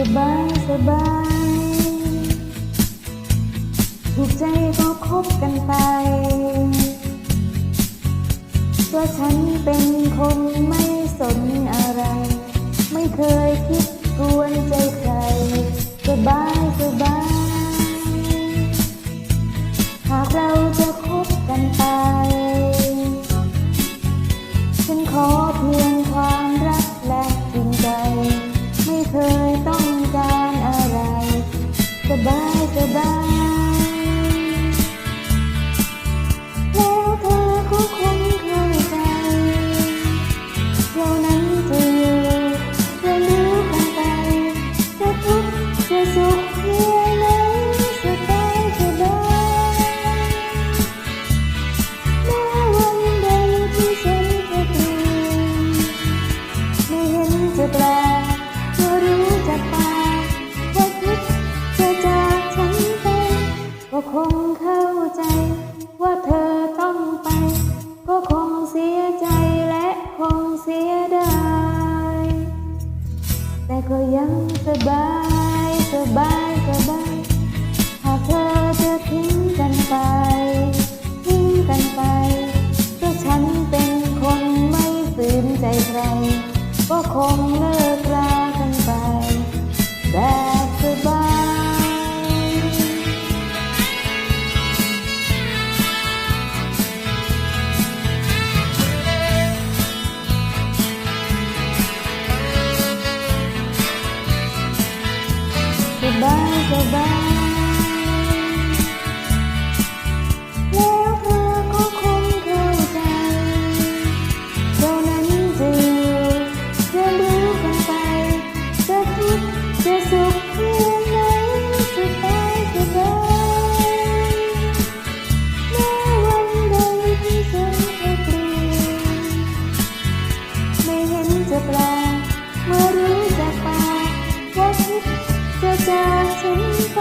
สบายสบายถูกใจก็คบกันไปตัวฉันเป็นคนไม่สนอะไร ไม่เคยคิดกวนใจใคร สบายสบาย หากเราจะคบกันไป ฉันขอเพียงความรักและจริงใจ ไม่เคยต้อง บายสบายแล้วเธอก็คงเข้าใจ เรานั้นจะอยู่เรียนรู้กันไปจะทุกข์จะสุขเพียงไหนสบายสบายแม้วันใดที่ฉันจะเปลี่ยนไม่เห็นจะแปล ยดายแต่ก็ยังสบายสบายสบายหากเธอจะทิ้งกันไป ทิ้งกันไปก็ฉันเป็นคนไม่ฝืนใจใคร ก็คง สบ จากฉันไป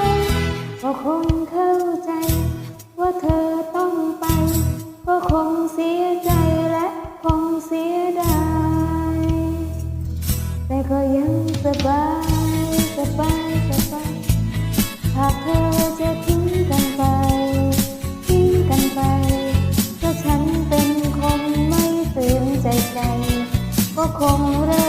ก็คงเข้าใจ ว่าเธอต้องไปก็คงเสียใจและคงเสียดายแต่ก็ยังสบายสบายสบายหากเธอจะทิ้งกันไป ทิ้งกันไปก็ฉันเป็นคนไม่ฝืนใจใครก็คงเลิ